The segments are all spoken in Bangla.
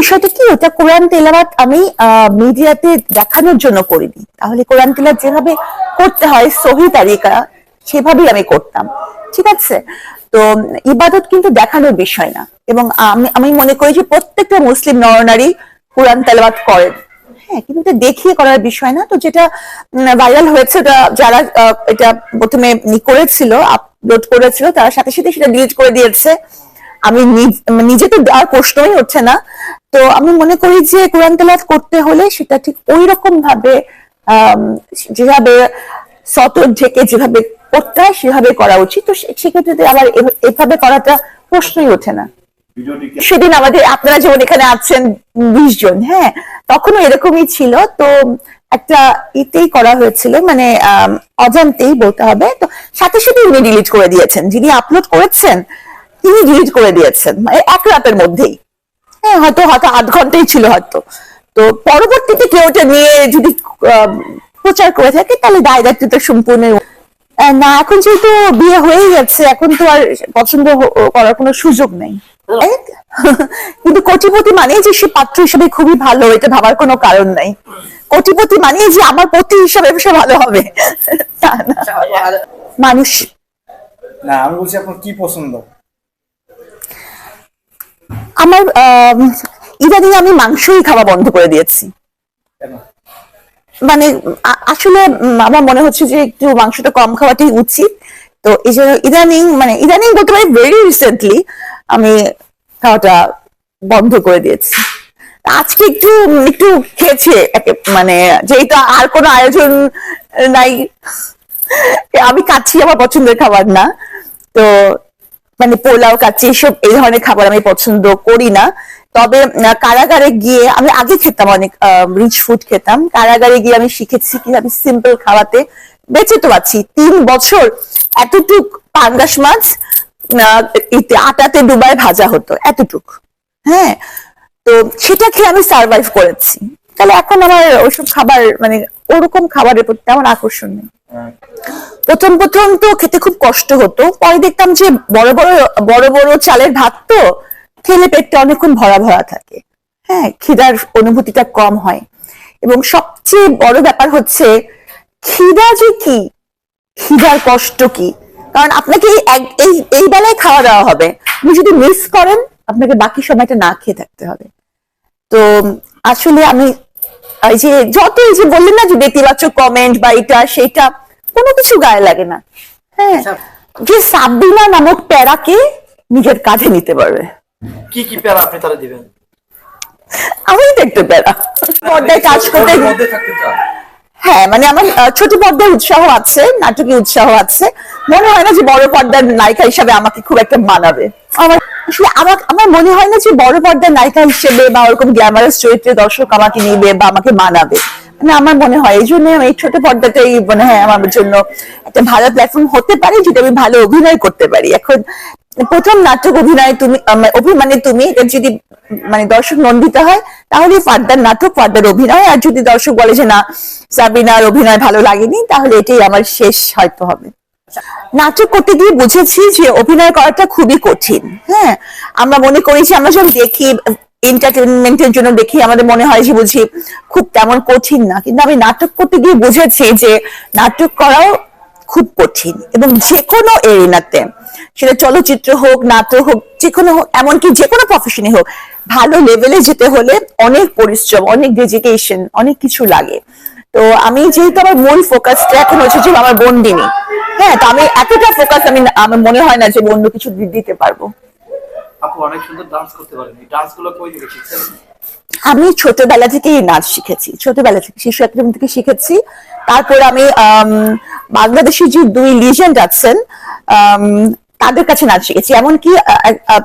বিষয়টা কি? ওটা কোরআন তেলাওয়াত আমি মিডিয়াতে দেখানোর জন্য করিনি। তাহলে কোরআন তেলাওয়াত যেভাবে করতে হয়, সহি তারিকা, সেভাবেই আমি করতাম। ঠিক আছে? তো ইবাদত কিন্তু দেখানোর বিষয় না। এবং আমি আমি মনে করি যে প্রত্যেকটা মুসলিম নরনারী কোরআন তেলাওয়াত করেন। হ্যাঁ কিন্তু এটা দেখিয়ে করার বিষয় না। তো যেটা ভাইরাল হয়েছে যারা এটা প্রথমে করেছিল, আপলোড করেছিল, তার সাথে সাথে সেটা ডিলিট করে দিয়েছে। আমি নিজ- নিজে তো দেওয়ার প্রশ্নই হচ্ছে না। তো আমি মনে করি যে কোরআন তেলাওয়াত করতে হলে সেটা ঠিক ওই রকম ভাবে যেভাবে সতর ঢেকে যেভাবে করতে হয় সেভাবে করা উচিত। তো সেক্ষেত্রে আবার এভাবে করাটা প্রশ্নই ওঠে না। সেদিন আমাদের আপনারা যেমন এখানে আছেন বিশ জন হ্যাঁ তখনও এরকমই ছিল। তো একটা ইতেই করা হয়েছিল মানে অজান্তেই বলতে হবে। তো সাথে সাথে উনি ডিলিট করে দিয়েছেন। যিনি আপলোড করেছেন তিনি ডিলিট করে দিয়েছেন মানে এক রাতের মধ্যেই। হ্যাঁ হয়তো হয়তো আধ ঘন্টাই ছিল হয়তো। তো পরবর্তীতে কেউ ওটা নিয়ে যদি প্রচার করে থাকে তাহলে দায় দায়িত্বটা সম্পূর্ণ না এখন যেহেতু বিয়ে হয়ে গেছে এখন তো আর পছন্দ করার কোনো সুযোগ নেই। কিন্তু কোটিপতি মানে যে সে পাত্র হিসেবে খুবই ভালো এটা ভাবার কোনো কারণ নাই। কোটিপতি মানে যে আমার পতি হিসাবে সে ভালো হবে। মানুষ না আমি বলছি আপনার কি পছন্দ? আমার ইদানিং আমি মাংসই খাওয়া বন্ধ করে দিয়েছি। মানে আসলে আমার মনে হচ্ছে যে একটু মাংসটা কম খাওয়াটাই উচিত। তো এই জন্য ইদানিং মানে ইদানিং বলতে পারি ভেরি রিসেন্টলি আমি খাওয়াটা বন্ধ করে দিয়েছি। আজকে একটু একটু খেয়েছে মানে যেহেতু আর কোনো আয়োজন নাই আমি কাচ্ছি আমার পছন্দের খাবার না। তো মানে পোলাও কাচ্ছি এসব এই ধরনের খাবার আমি পছন্দ করি না। তবে কারাগারে গিয়ে আমি আগে খেতাম অনেক রিচ ফুড খেতাম। কারাগারে গিয়ে আমি শিখেছি কি কীভাবে সিম্পল খাওয়াতে বেঁচে তো আছি। তিন বছর এতটুক পাঙ্গাস মাছ আটাতে ডুবায় ভাজা হতো এতটুক। হ্যাঁ তো সেটা খেয়ে আমি সার্ভাইভ করেছি। তাহলে এখন আমার ওইসব খাবার মানে ওরকম খাবারের প্রতি তেমন আকর্ষণ নেই। আহ, প্রথম প্রথম তো খেতে খুব কষ্ট হতো। পরে দেখতাম যে বড় বড় বড় বড় চালের ভাত তো খেলে পেটটা অনেকক্ষণ ভরা ভরা থাকে। হ্যাঁ খিদার অনুভূতিটা কম হয়। এবং সবচেয়ে বড় ব্যাপার হচ্ছে, খিদা যে কি? খিদার কষ্ট কি? কারণ আপনাকে এই এই বেলায় খাওয়া দাওয়া হবে। আপনি যদি মিস করেন, আপনাকে বাকি সময়টা না খেয়ে থাকতে হবে। তো আসলে আমি, এই যে যত এই যে বললেন না যে নেতিবাচক কমেন্ট বা এটা, সেটা কোনো কিছু গায়ে লাগে না। হ্যাঁ যে সাবিনা নামক প্যারাকে নিজের কাঁধে নিতে পারবে। কি কি প্যারা আপনি তারা দিবেন? আমি তো একটা প্যারা। পর্দায় কাজ করতে হ্যাঁ মানে আমার ছোট পর্দার উৎসাহ আছে নাটকে উৎসাহ আছে। মনে হয় না যে বড় পর্দার নায়িকা হিসাবে আমাকে খুব একটা মানাবে। আমার আসলে আমার আমার মনে হয় না যে বড় পর্দার নায়িকা হিসেবে বা ওরকম গ্ল্যামারাস চরিত্রে দর্শক আমাকে নিবে বা আমাকে মানাবে। মানে আমার মনে হয়। এই জন্য এই ছোট পর্দাটাই মনে হয় আমার জন্য একটা ভালো প্ল্যাটফর্ম হতে পারে যেটা আমি ভালো অভিনয় করতে পারি। এখন প্রথম নাটক অভিনয় তুমি অভিমানে তুমি এটা যদি মানে দর্শক নন্দিত হয়, তাহলে ফার্দার নাটক, ফার্দার অভিনয়, আর যদি দর্শক বলে যে না, সাবিনার অভিনয় ভালো লাগেনি, তাহলে এটাই আমার শেষ হয়তো হবে। নাটক করতে গিয়ে বুঝেছি যে অভিনয় করাটা খুবই কঠিন। হ্যাঁ আমরা মনে করি যে আমরা যখন দেখি এন্টারটেনমেন্টের জন্য দেখি আমাদের মনে হয় যে বুঝি খুব তেমন কঠিন না। কিন্তু আমি নাটক করতে গিয়ে বুঝেছি যে নাটক করাও খুব কঠিন এবং যে কোনো এরিনাতে, সেটা চলচ্চিত্র হোক নাটক হোক যে কোনো হোক, এমনকি যে কোনো প্রফেশনে হোক, ভালো লেভেলে যেতে হলে অনেক পরিশ্রম, অনেক ডেডিকেশন অনেক কিছু লাগে। তো আমি যেহেতু আমার মূল ফোকাসটা এখন হচ্ছে যে আমার বন্দিনী। হ্যাঁ তো আমি এতটা ফোকাস আমি, আমার মনে হয় না যে অন্য কিছু দিতে পারব। আপু অনেক সুন্দর ডান্স করতে পারেন। এই ডান্সগুলো কই থেকে শিখছেন? আমি ছোটবেলা থেকেই নাচ শিখেছি। ছোটবেলা থেকে শিশু একাডেমি থেকে শিখেছি। তারপর আমি আম, বাংলাদেশি যে দুই লিজেন্ড আছেন তাদের কাছে নাচ শিখেছি। এমনকি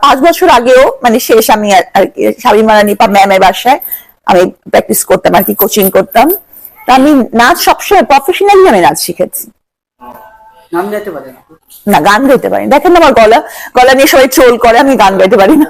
পাঁচ বছর আগেও মানে শেষ আমি আর- কি শাবিমারা নিপা ম্যামের বাসায় আমি প্র্যাকটিস করতাম আর কি কোচিং করতাম। তা আমি নাচ সবসময় প্রফেশনালি আমি নাচ শিখেছি। নাম গাইতে পারেন না। গান গাইতে পারি না। দেখেন আমার গলা। গলা নিয়ে সবাই চোল করে আমি গান গাইতে পারি না।